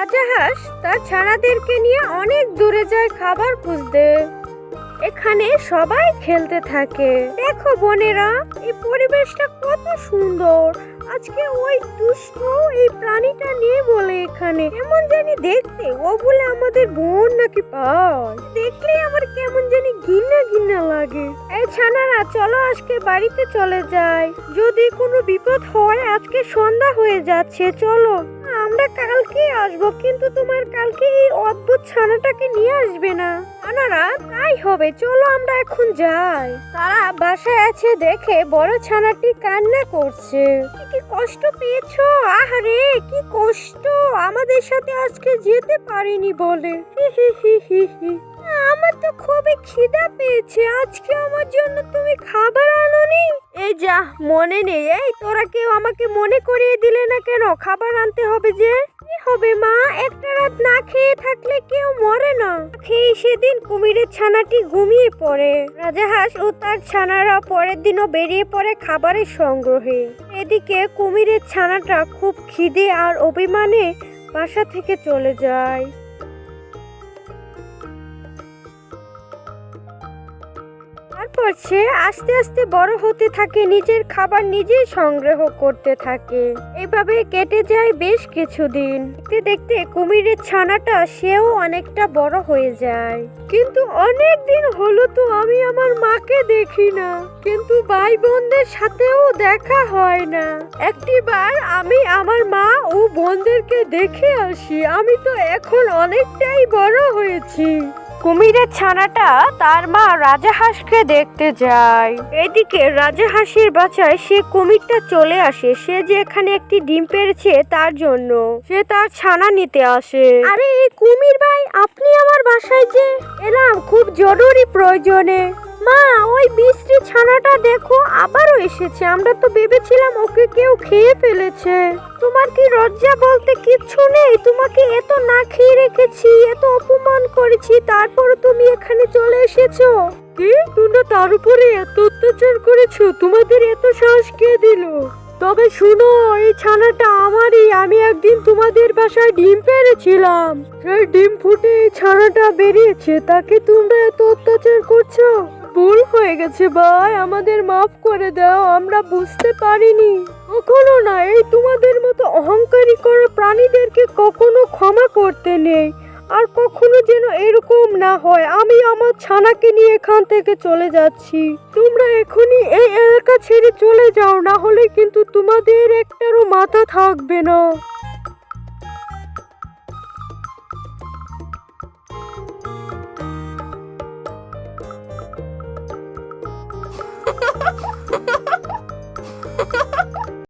রাজাহাঁস তার ছানাদেরকে নিয়ে অনেক দূরে যায় খাবার খুঁজতে। এখানে সবাই খেলতে থাকে। দেখো বোনেরা, এই পরিবেশটা কত সুন্দর। আজকে ওই দুষ্ট, এই প্রাণীটা নিয়ে বলে এখানে। এমন জানি দেখতে, ও বলে আমাদের বোন নাকি পায় দেখলে আমার কেমন জানি ঘিন্না ঘিন্না লাগে। এই ছানারা, চলো আজকে বাড়িতে চলে যাই। যদি কোনো বিপদ হয়, আজকে সন্ধ্যা হয়ে যাচ্ছে, চলো। আমরা কালকে আসব, কিন্তু তোমার কালকে এই অদ্ভুত ছানাটাকে নিয়ে আসবে না। ছানারা তাই হবে, চলো আমরা এখন যাই। তারা বাসায় আছে দেখে বড় ছানাটি কান্না করছে। কি কষ্ট পেয়েছ? আহারে, কি কষ্ট! আমাদের সাথে আজকে যেতে পারিনি বলে। হি হি হি হি হি। আমার তো খুবই খিদা পেয়েছে। আজকে আমার জন্য তুমি খাবার আনোনি? যা, মনে নেই। এই, তোরা কেউ আমাকে মনে করিয়ে দিলে না কেন? খাবার আনতে হবে যে? কি হবে, মা? একটা রাত না খেয়ে থাকলে কেউ মরে না। খেয়ে সেদিন কুমিরের ছানাটি ঘুমিয়ে পড়ে। রাজাহাঁস ও তার ছানারা পরের দিনও বেরিয়ে পড়ে খাবারের সংগ্রহে। এদিকে কুমিরের ছানাটা খুব খিদে আর অভিমানে বাসা থেকে চলে যায়। তারপর সে আস্তে আস্তে বড় হতে থাকে, নিজের খাবার নিজেই সংগ্রহ করতে থাকে। এইভাবে কেটে যায় বেশ কিছুদিন। দেখতে দেখতে কুমিরের ছানাটা সেও অনেকটা বড় হয়ে যায়। কিন্তু অনেক দিন হলো তো আমি আমার মাকে দেখি না। কিন্তু ভাই বোনদের সাথেও দেখা হয় না। একটিবার আমি আমার মা ও বোনদেরকে দেখে আসি। আমি তো এখন অনেকটাই বড় হয়েছি। কুমিরের ছানাটা তার মা রাজা রাজাহাঁসকে দেখতে যায়। এদিকে রাজা রাজাহাঁসের বাচ্চায় সে কুমিরটা চলে আসে। সে যে এখানে একটি ডিম পেরেছে তার জন্য। সে তার ছানা নিতে আসে। আরে, কুমির ভাই, আপনি আমার বাসায় যে এলাম, খুব জরুরি প্রয়োজনে। মা, ওই বৃষ্টি ছানাটা দেখো, আবারও এসেছে। আমরা তো ভেবেছিলাম ওকে কেউ খেয়ে ফেলেছে। তোমার কি রজ্জা বলতে কিচ্ছু নেই? তোমাকে এত না খেয়ে রেখেছি, এত অপমান করেছি তারপর তুমি এখানে চলে এসেছ। কি তোমরা তার উপরে এত অত্যাচার করেছ, তোমাদের এত সাহস কে দিল? তবে শুনো, এই ছানাটা আমারই, আমি একদিন তোমাদের বাসায় ডিম পেরেছিলাম। সেই ডিম ফুটে এই ছানাটা বেরিয়েছে, তাকে তোমরা এত অত্যাচার করছ? ভুল হয়ে গেছে ভাই, আমাদের মাফ করে দাও, আমরা বুঝতে পারিনি। কখনো না, এই তোমাদের মতো অহংকারী করা প্রাণীদেরকে কখনো ক্ষমা করতে নেই। আর কখনো যেন এরকম না হয়। আমি আমার ছানাকে নিয়ে এখান থেকে চলে যাচ্ছি। তোমরা এখনই এই এলাকা ছেড়ে চলে যাও, না হলে কিন্তু তোমাদের একটারও মাথা থাকবে না।